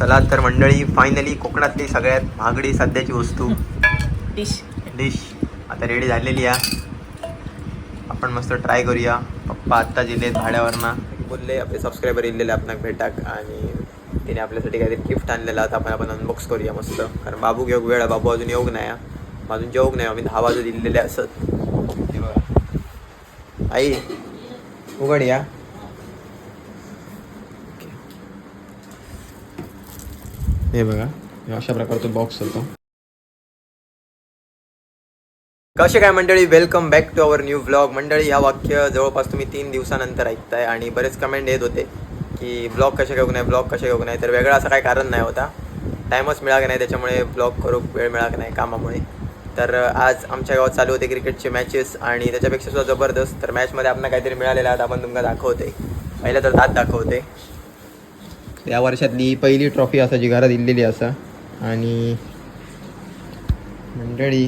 चला तर मंडळी फायनली कोकणातली सगळ्यात महागडी सध्याची वस्तू. डिश डिश आता रेडी झालेली आहे. आपण मस्त ट्राय करूया. पप्पा आत्ता दिले भाड्यावरनं. बोलले आपले सबस्क्रायबर इलेले आपणाक भेटाक आणि तिने आपल्यासाठी काहीतरी गिफ्ट आणलेलं आता आपण आपण अनबॉक्स करूया मस्त. कारण बाबू घेऊ वेळ आहे, बाबू अजून येऊक नाही. अजून जेवूक नाही आम्ही दहा वाजत दिलेले असत. आई उघड या. हे बघा अशा प्रकारचा बॉक्स होतो. कसे काय मंडळी? Welcome back to our new vlog मंडळी या वाक्य जवळपास तुम्ही तीन दिवसानंतर ऐकताय आणि बरेच कमेंट येत होते की ब्लॉग कसे घेऊ नाही ब्लॉग कसे घेऊ नाही तर वेगळा असं काही कारण नाही होता. टाईमच मिळाला नाही त्याच्यामुळे ब्लॉग करू वेळ मिळाला नाही कामामुळे. तर आज आमच्या गावात चालू होते क्रिकेटचे मॅचेस आणि त्याच्यापेक्षा सुद्धा जबरदस्त. तर मॅचमध्ये आपण काहीतरी मिळालेलं आता आपण तुमका दाखवते. पहिलं तर दात दाखवते. या वर्षातली पहिली ट्रॉफी असा जी घरात दिलेली असा. आणि मंडळी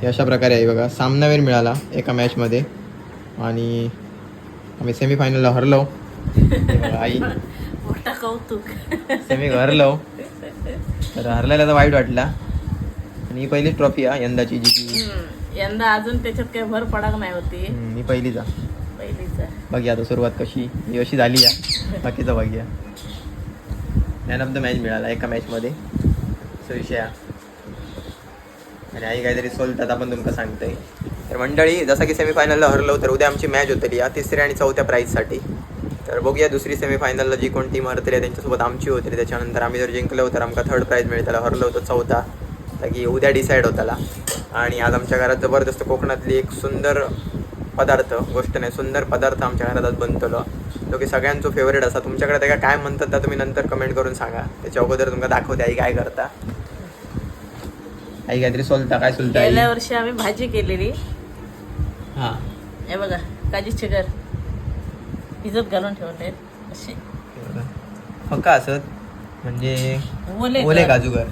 हे अशा प्रकारे आहे बघा. सामनावीर मिळाला एका मॅचमध्ये आणि आम्ही सेमीफायनलला हरलो. बघा, आई कौतुक. सेमी हरलो. तर हरलेला तर वाईट वाटला. आणि ही पहिलीच ट्रॉफी आहे यंदाची जी. यंदा अजून त्याच्यात काही भर पडाक नाही होती. ही पहिलीच आहे. पहिलीच बघूया आता सुरुवात कशी ही अशी झाली आहे. बाकीचा बघूया मॅन ऑफ द मॅच मिळाला एका मॅचमध्ये सो विषय. आणि आई काहीतरी सोलतात आपण तुमका सांगतोय. तर मंडळी जसं की सेमीफायनलला हरलो तर उद्या आमची मॅच होतली या तिसऱ्या आणि चौथ्या प्राईजसाठी तर बघूया दुसरी सेमीफायनलला जी कोण टीम हरतली आहे त्यांच्यासोबत आमची होतली. त्याच्यानंतर आम्ही जर जिंकलो तर आमका थर्ड प्राईज मिळताला हरलो तर चौथा. की उद्या डिसाईड होताला आणि आज आमच्या घरात जबरदस्त कोकणातली एक सुंदर पदार्थ गोष्ट नाही सुंदर पदार्थ आमच्या घरात आज बनतलो. जो की सगळ्यांचो फेवरेट असा. तुमच्याकडे त्याला काय म्हणतात त्या तुम्ही नंतर कमेंट करून सांगा. त्याच्या अगोदर तुमका दाखवते आई काय करता. आई काहीतरी सोलता काय सोलता गेल्या वर्षी आम्ही भाजी केलेली. हां. हे बघा काजीचे घर भिजत घालून ठेवले. असे फका असत? म्हणजे ओले ओले घर. काजूगर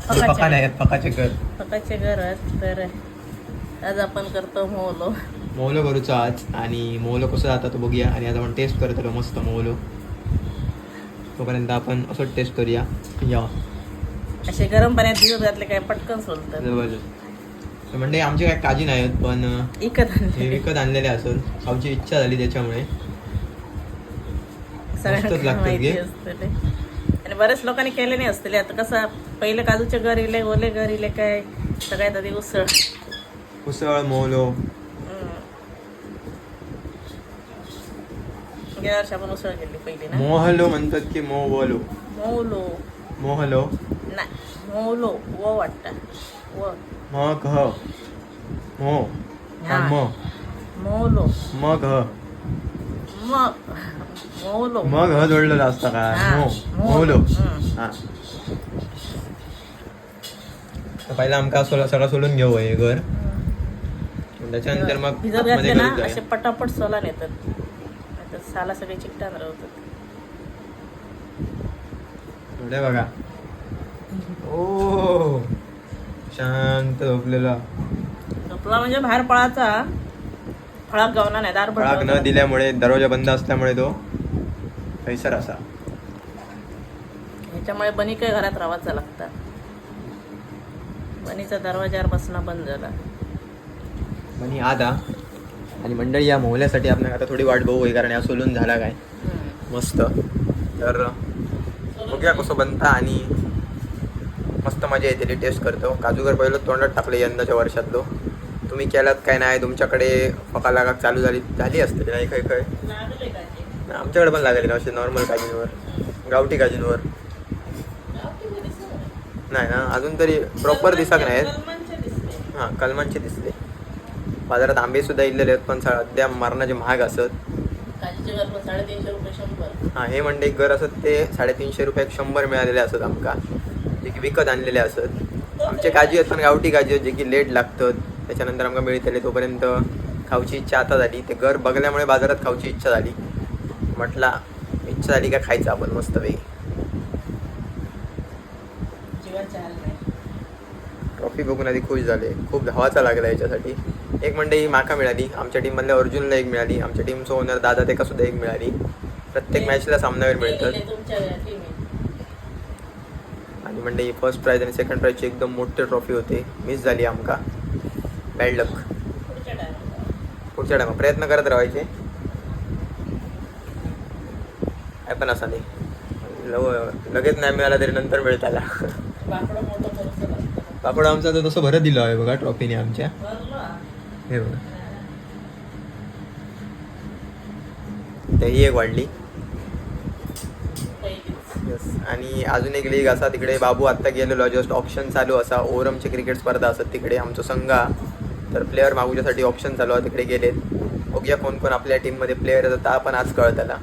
फकाचे फका नाही आहेत फकाचे घर फकाचे घर. आहेत तर आज आपण करतो मोलो. मोहलो करूचो आज आणि मोहलो कसं जाता तो बघूया. आणि आज आपण टेस्ट करतलो मस्त मोहलो. तोपर्यंत आपण असं टेस्ट करूया. या. असे गरम पाण्यात भिजत घातले काय पटकन सोलतात जबरदस्त. म्हणजे आमचे काय काजी नाही आहेत पण इकत हे आणले विकत आणलेले असत खाऊची इच्छा झाली त्याच्यामुळे. मस्तच सगळ्यांना लागतात माहिती गे. असते ते. आणि बरेच लोकांनी केले नाही असतले. आता कसं पहिले काजूचे घर इले ओले घर इले काय? सगळ्यात आधी उसळ. उसळ मोहलो हम्म. गेल्या वर्षी आपण उसळ केली पहिली ना? मोहलो म्हणतात की मोहलो मौलो मोहलो? नाही मौलो व वाटतं. व. म घ मो. हा. म मौलो म. घ मग मौलो मग ह जोडलेलं असतं का? हा, मो. मोहलो. मोहलो हम्म. हा. तर पहिला आमका सोला सगळं सोलून घेऊ हे घर. त्याच्यानंतर मग भिजत आतमध्ये घातले ना घालून असे जाऊया. पटापट सोला नेतात नाहीतर साला सगळे चिकटान राहतात बघा. ओ शांत झोपलेला. झोपला म्हणजे बाहेर पळाचा फळाक गावना नाही दार फळाक न दिल्यामुळे दरवाजा बंद असल्यामुळे तो पैसर असा. ह्याच्यामुळे बनी काय घरात राहायचा लागतात बनीचा दरवाजावर बसणं बंद झाला. आणि आता आणि मंडळी या मोहल्यासाठी आपण आता थोडी वाट बघू आहे, कारण या सोलून झाला काय. मस्त तर बघूया कसं बनता आणि मस्त मजा येते टेस्ट करतो काजूगर पहिलं तोंडात टाकले यंदाच्या वर्षातलो तुम्ही केलात काय नाही तुमच्याकडे फका लागाक चालू झाली झाली असते नाही ते? नाही, आमच्याकडे पण लागले ना असे नॉर्मल काजूंवर गावठी काजूंवर नाही. नाही ना अजून तरी प्रॉपर दिसत नाहीत दिसले. हां कलमांचे दिसले बाजारात आंबे सुद्धा इल्लेले आहेत पण सध्या मरणाचे महाग असत. काजीचे घर पण साडेतीनशे रुपये शंभर. हां हे म्हणजे एक घर असत ते साडेतीनशे रुपयाक शंभर मिळालेले असत आमका. जे की विकत आणलेले असत. आमचे काजी आहेत पण गावठी काजी आहेत जे की लेट लागतात. त्याच्यानंतर आमका मिळतले तोपर्यंत खाऊची इच्छा आता झाली. ते घर बघल्यामुळे बाजारात खाऊची इच्छा झाली. म्हटला इच्छा झाली का खायचं आपण मस्तपैकी ट्रॉफी बघून आधी खुश झाले. खूप धावाचा लागला याच्यासाठी. एक मंडळी माका मिळाली. आमच्या टीममधल्या अर्जुनला एक मिळाली. आमच्या टीमचं ओनर दादा ते सुद्धा एक मिळाली. प्रत्येक मॅचला सामनावीर मिळतात. आणि म्हणजे फर्स्ट प्राईज आणि सेकंड प्राईजची एकदम मोठे ट्रॉफी होते. मिस झाली आमका. बॅड लक पुढच्या टायमा प्रयत्न करत राहायचे. काय पण असा नाही. लगेच नाही मिळाला तरी नंतर मिळताला. पापड आमचा तर तसं भरत दिलं आहे बघा ट्रॉफीने आमच्या. हे बघा. दही ही एक वाढली. आणि अजून एक लीग असा तिकडे बाबू आत्ता गेलेलो जस्ट ऑप्शन चालू असा. ओरमचे क्रिकेट स्पर्धा असत तिकडे आमचा संघ. तर प्लेअर मागूच्यासाठी ऑप्शन चालू आहे तिकडे गेलेत. बघूया कोण कोण आपल्या टीममध्ये प्लेअर येतात ता पण आज कळतला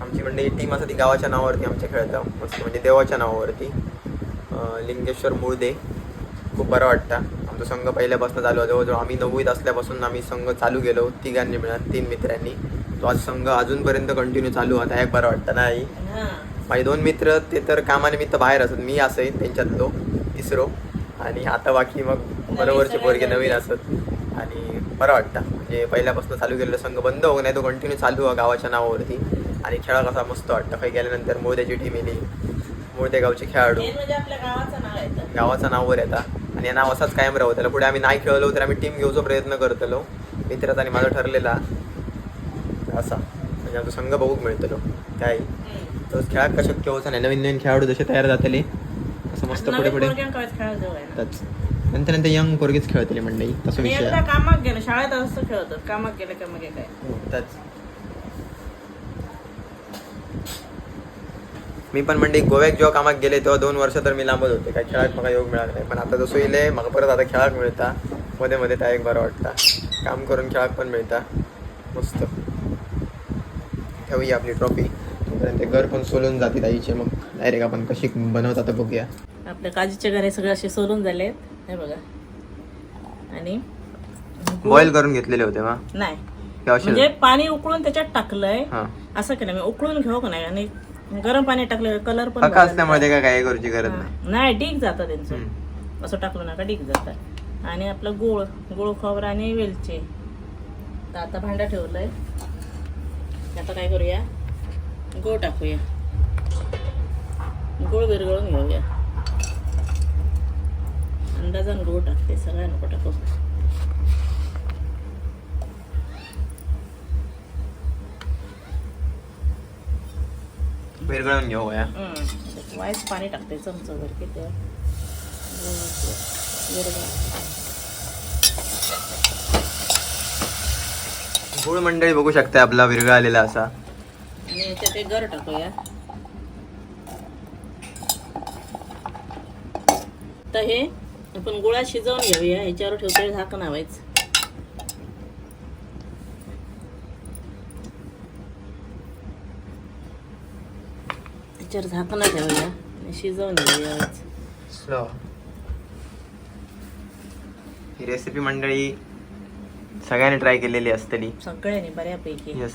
आमची म्हणजे टीम असं ती गावाच्या नावावरती आमच्या खेळतं. मस्त म्हणजे देवाच्या नावावरती. लिंगेश्वर मुळदे. खूप बरं वाटतं. आमचा संघ पहिल्यापासून चालू आहे जवळजवळ आम्ही नववीत असल्यापासून आम्ही संघ चालू गेलो तिघांनी मिळून तीन मित्रांनी. तो आज संघ अजूनपर्यंत कंटिन्यू चालू होता. एक बरं वाटतं नाही हां. माझे दोन मित्र ते तर कामानिमित्त बाहेर असत मी असं त्यांच्यातलो तिसरो. आणि आता बाकी मग बरोबरचे पोरगे नवीन. असत आणि बरं वाटतं. म्हणजे पहिल्यापासून चालू केलेला संघ बंद होऊ नाही तो कंटिन्यू चालू आहे गावाच्या नावावरती. आणि खेळा कसा मस्त वाटतं. काही गेल्यानंतर मोद्याची टीम येली मोदे गावचे खेळाडू. म्हणजे गावाचं नाव नाववर येतात आणि या नाव असाच कायम राहू. त्याला पुढे आम्ही नाही खेळलो तर आम्ही टीम घेऊचा प्रयत्न करतलो. मित्राचा आणि माझा ठरलेला असा. म्हणजे आमचा संघ बघूक मिळतलो. काय. तर खेळात का शक्य नाही. नवीन नवीन खेळाडू जसे तयार जातले असं मस्त पुढे पुढे नंतर नंतर यंग पोरगीच खेळतले मंडळी. तसं विषय. कामाक गेलं शाळेत असं खेळतात. कामाक गेलं का मग काय? हो, त्याच मी पण म्हणजे गोव्यात जेव्हा कामात गेले तेव्हा दोन वर्ष तर मी लांबच होते. काय खेळात मला योग मिळाला नाही. पण आता जसं येईल मला परत आता खेळाक मिळता. मध्ये मध्ये त्या एक बरं वाटता. काम करून खेळाक पण मिळता. मस्त. ठेवूया आपली ट्रॉफी तोपर्यंत घर पण सोलून जाते ताईचे मग. डायरेक्ट आपण कशी बनवतात ते बघूया. आपल्या काजीचे घर हे सगळे असे सोलून झाले हे बघा. आणि बॉईल करून घेतलेले होते नाही. म्हणजे पाणी उकळून त्याच्यात टाकलंय. असं केलं मी उकळून घेऊ का नाही? आणि गरम पाणी टाकलं कलर पण बदलला. असल्यामुळे ते काय काय करूची गरज नाही. नाही डीक जातं त्यांचं. असं टाकलं नका डीक जातं. आणि आपलं गुळ गुळ खोबरं आणि वेलची. तर आता भांडा ठेवलंय. आता काय करूया? गुळ टाकूया. गुळ विरघळून घेऊया. अंदाजान गुळ टाकते सगळ्या नको टाकू. विरघळून घेऊ या. वाईस पाणी टाकते चमचभर की ते. गुळ विरघळ गुळ मंडळी बघू शकता आपला विरघळलेला असा. आणि याच्यात एक गर टाकूया. तर हे आपण गुळात शिजवून घेऊया. ह्याच्यावर ठेवतोय झाकण लावायचं ह्याच्यावर झाकण ठेवूया आणि शिजवून. स्लो ही रेसिपी मंडळी सगळ्यांनी ट्राय केलेली असतली. सगळ्यांनी बऱ्यापैकी. येस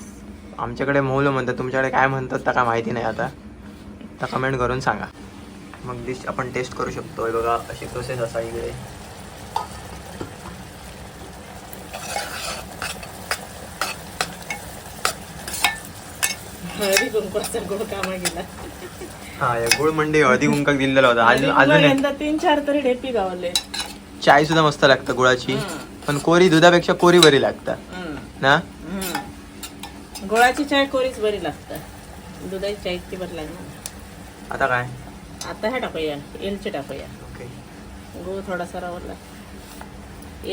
आमच्याकडे मौलं म्हणतात तुमच्याकडे काय म्हणतात त्या काय माहिती नाही आता. तर कमेंट करून सांगा. मग डिश आपण टेस्ट करू शकतो बघा अशी प्रोसेस असा इकडे गुळ कामा गेला हा या गुळ मंडई हळदी कुंकक दिलेला होता. अजून हळदी अजून एक यंदा तीन चार तरी ढेपी गावले. चाय सुद्धा मस्त लागतं गुळाची. पण कोरी दुधापेक्षा कोरी बरी लागतात. ना. गुळाची चाय कोरीच बरी लागतं दुधाची चाय ती बरी लागणार आता काय? आता ह्या टाकूया. एलची टाकूया. ओके. गुळ थोडासा रवरला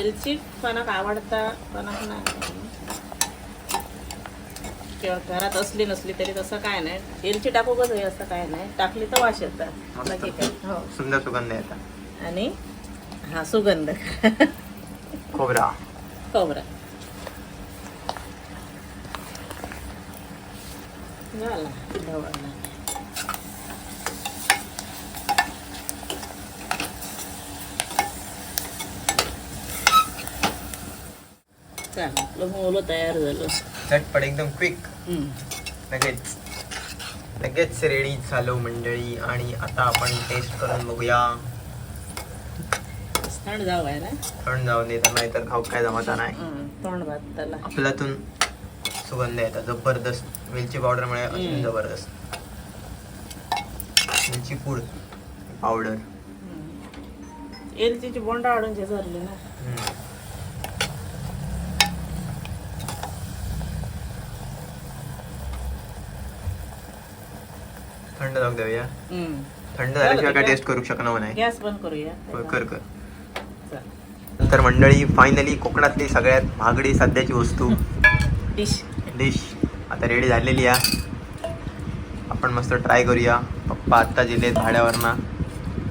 एलची पणाक आवडता पणाक नाही. किंवा घरात असली नसली तरी तसं काय नाही. एलची टाकू कसं हे असं काय नाही. टाकली तर वास येतात बाकी काय हो. सुंदर सुगंध येतात आणि हा सुगंध. खोबरा. खोबरा. झाला. ढवळला. चालेल आपलं मोलं तयार झालं. झटपट एकदम क्विक. लगेच लगेच रेडी झालो मंडळी आणि आता आपण टेस्ट करून बघूया. थंड जाऊ आहे ना? थंड देत नाही तर खाऊ काय जमाचा नाही. तोंड भात त्याला. आपल्यातून सुगंध येतात. जबरदस्त वेलची पावडरमुळे अजून. जबरदस्त. यांची पूड पावडर एलचीची बोंडा आडून जे धरले ना. थंड जाऊ देऊया. थंड झाल्याशिवाय काय टेस्ट करू शकणार नाही. गॅस बंद करूया. कर कर. नंतर मंडळी फायनली कोकणातली सगळ्यात महागडी सध्याची वस्तू. डिश डिश आता रेडी झालेली आहे. आपण मस्त ट्राय करूया. पप्पा आत्ता गेलेत भाड्यावरना.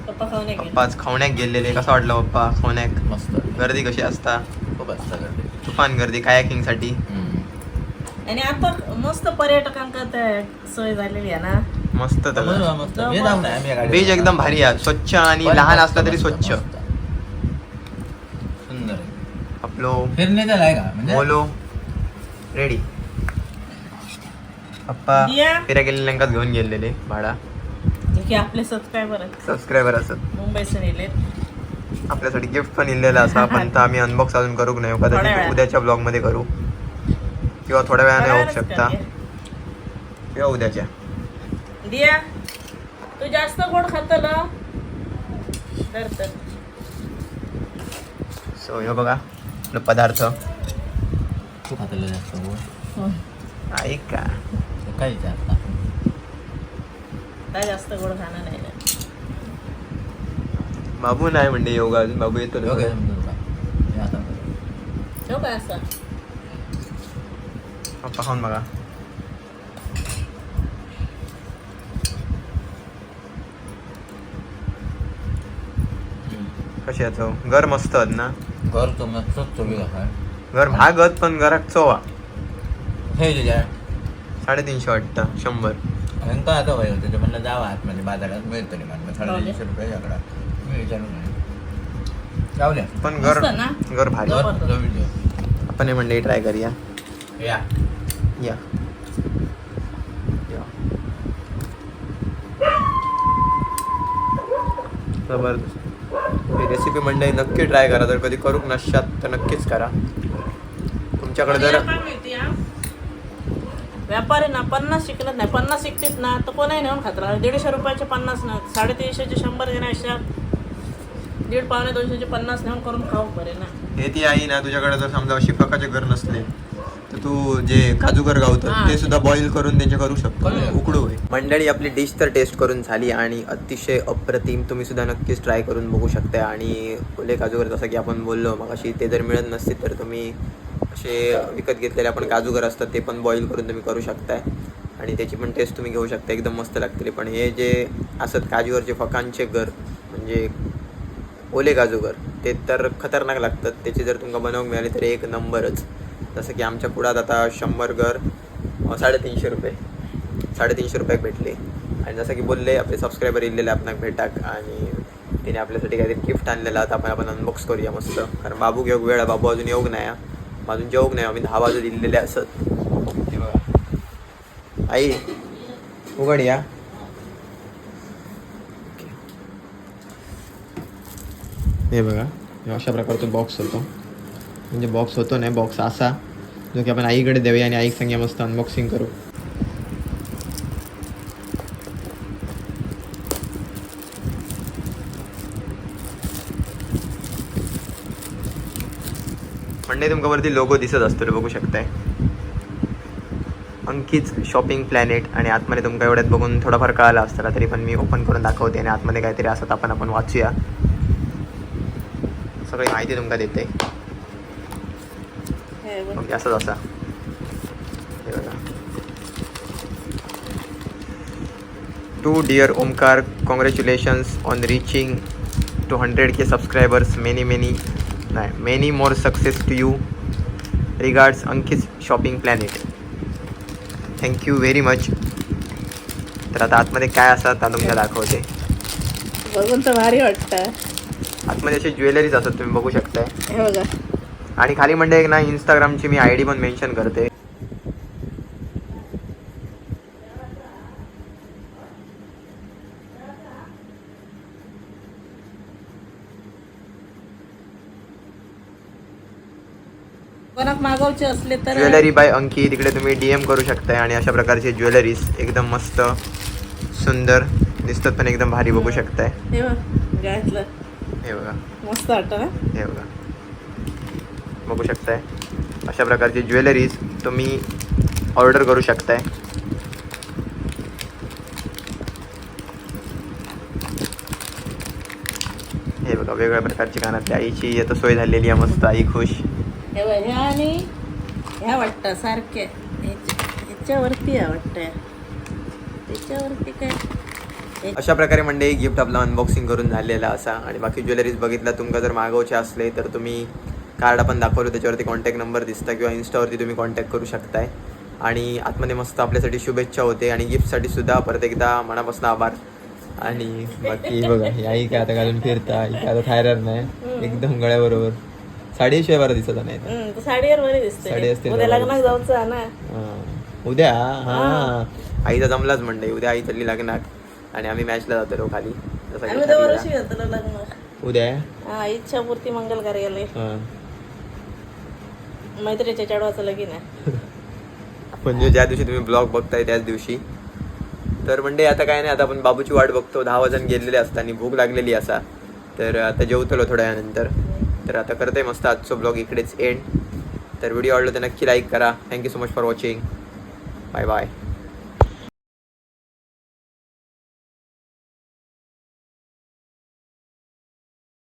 गेले. पप्पाच खावण्याक गेलेले. कसं वाटलं पप्पा खावण्याक? मस्त. गर्दी कशी असता? खूप असतं गर्दी. तुफान गर्दी कायाकिंगसाठी. आणि आता मस्त पर्यटकांका सोय झालेली आहे ना. मस्त बीच एकदम भारी आहे. स्वच्छ आणि लहान असला तरी स्वच्छ. सुंदर. आपलो आहे का? म्हणजे मोलो रेडी पप्पा. फिरा गेलेल्यांकाच घेऊन गेलेले भाडा. की आपले सबस्क्रायबर आहेत. सबस्क्रायबर असत. येले आपल्यासाठी गिफ्ट पण इलेला असा पण तर आम्ही अनबॉक्स अजून करूक नाही. कदाचित. उद्याच्या ब्लॉगमध्ये करू. किंवा थोड्या वेळाने होऊ शकता. किंवा उद्याच्या. दिया. तू जास्त गोड खातल तर तर सो हे बघा आपलं पदार्थ. तू खातलं जास्त गोड. ऐक का? काय जास्त? काय जास्त गोड खाणं नाही. ना. बाबू नाही म्हणजे योगा बाबू येतो. ठेव काय असं. खाऊन बघा. कशी चव घर मस्त आहेत ना? घर तो मस्तच चवी काय घर आहेत पण घरात चव. हे साडेतीनशे वाटतं शंभर. ह्यांका आता वय होते म्हणलं जावं आतमध्ये बाजारात मिळतं नाही म्हणलं साडेतीनशे रुपये याकडा. मी विचारून नाही जाऊ द्या. पण घर मस्त ना? घर भारी. घर-. आपण हे म्हणले ट्राय करूया. या. या. या. जबरदस्त. ही रेसिपी मंडळी नक्की ट्राय करा. जर कधी करूक नसशात तर नक्कीच करा. तुमच्याकडे जर? व्यापारी ना पन्नास शिकलत नाही पन्नास शिकतात ना तर कोणाही नेऊन खात दीडशे रुपयाचे पन्नास ना साडेतीनशेचे शंभर घेण्यापेक्षा दीड पावणे दोनशेचे पन्नास नेऊन करून खाऊ बरे ना. हे ती आई ना तुझ्याकडे जर समजा अशी प्रकारचे घर नसले तर तू जे काजूगर गावतात हा. ते सुद्धा बॉईल करून त्यांचे करू शकतो. उकडू मंडळी आपली डिश तर टेस्ट करून झाली आणि अतिशय अप्रतिम. तुम्ही सुद्धा नक्कीच ट्राय करून बघू शकता आणि ओले काजूगर जसं की आपण बोललो मग अशी ते जर मिळत नसतील तर तुम्ही असे विकत घेतलेले आपण काजूगर असतात ते पण बॉईल करून तुम्ही करू शकताय. आणि त्याची पण टेस्ट तुम्ही घेऊ शकता एकदम मस्त लागतील. पण हे जे असत काजूवरचे फकांचे घर म्हणजे ओले काजूगर ते तर खतरनाक लागतात. त्याची जर तुमका बनवूक मिळाली तर एक नंबरच. जसं की आमच्या पुढात आता शंभर घर साडेतीनशे रुपये. साडेतीनशे रुपयाक भेटले. आणि जसं की बोलले आपले सबस्क्रायबर इलेले आपणाक भेटाक आणि तिने आपल्यासाठी काहीतरी गिफ्ट आणलेलं आता आपण आपण अनबॉक्स करूया मस्त. कारण बाबू घेऊक वेळ बाबू अजून येऊक नाही हा. अजून जेवूक नाही आम्ही दहा वाजत दिलेले असत. हे बघा. आई उघड या. हे बघा अशा प्रकारचा बॉक्स होतो. म्हणजे बॉक्स होतो नाही बॉक्स असा जो की आपण आईकडे देऊया आणि आईक संगे मस्त अनबॉक्सिंग करू. म्हणजे तुमका वरती लोगो दिसत असतो रे बघू शकताय. अंकित शॉपिंग प्लॅनेट आणि आतमध्ये तुमका एवढ्यात बघून थोडाफार कळाला असताना तरी पण मी ओपन करून दाखवते आणि आतमध्ये काहीतरी असत आपण आपण वाचूया. सगळी माहिती तुमका देते. ओके असंच असा हे बघा to dear Omkar congratulations on reaching two hundred K subscribers many many नाही many more success to you regards Ankit shopping planet thank you very much तर आता आतमध्ये काय असतात त्या तुमच्या दाखवते. बघून तर भारी वाटतं आतमध्ये असे ज्वेलरीज असतात तुम्ही बघू शकताय. हे बघा. आणि खाली म्हणजे ना इंस्टाग्रामची मी आय डी पण मेन्शन करते. कोणाक मागवचे असले तर ज्वेलरी बाय अंकी तिकडे तुम्ही डीएम करू शकताय आणि अशा प्रकारचे ज्वेलरीज एकदम मस्त सुंदर दिसतात पण एकदम भारी बघू शकताय. हे बघ मस्त वाटतं हे बघा. बघू शकताय. अशा प्रकारची ज्वेलरीज तुम्ही ऑर्डर करू शकताय. हे बघा वेगवेगळ्या प्रकारची कानातली आईची आता सोय झालेली आहे मस्त आई खुश. हे ह्या आणि ह्या वाटतं ह्याच्या- ह्याच्यावरती आहे वाटतं. त्याच्यावरती काय? अशा प्रकारे म्हणजे गिफ्ट आपला अनबॉक्सिंग करून झालेला असा. आणि बाकी ज्वेलरीज बघितला तुमका जर मागवचे असले तर तुम्ही कार्ड आपण दाखवलं त्याच्यावरती कॉन्टॅक्ट नंबर दिसता किंवा इन्स्टावरती तुम्ही कॉन्टॅक्ट करू शकताय. आणि आतमध्ये मस्त आपल्यासाठी शुभेच्छा होते आणि गिफ्टसाठी सुद्धा परत एकदा मनापासून आभार. आणि बाकी बघा ही आई काय आता घालून फिरता काय आता थायरर नाही. एकदम गळ्याबरोबर साडीशिवाय बरं दिसत नाही साडीवर साडी असते उद्या हा. आईचा जमलाच म्हणते उद्या आई चालली लग्नात. आणि आम्ही मॅचला जातो खाली. उद्या? हा इच्छापूर्ती मंगल कार्यालय. मैत्रीच्या चेडवाचं लगीन आहे. म्हणजे ज्या दिवशी तुम्ही ब्लॉग बघताय त्याच दिवशी. तर म्हणजे आता काय नाही आता आपण बाबूची वाट बघतो. दहा वाजून गेलेले असताना भूक लागलेली असा. तर आता जेवतलो थोड्या वेळानंतर. तर आता करते मस्त आजचं ब्लॉग इकडेच एंड तर व्हिडिओ आवडला तर नक्की लाईक करा. Thank you so much for watching bye bye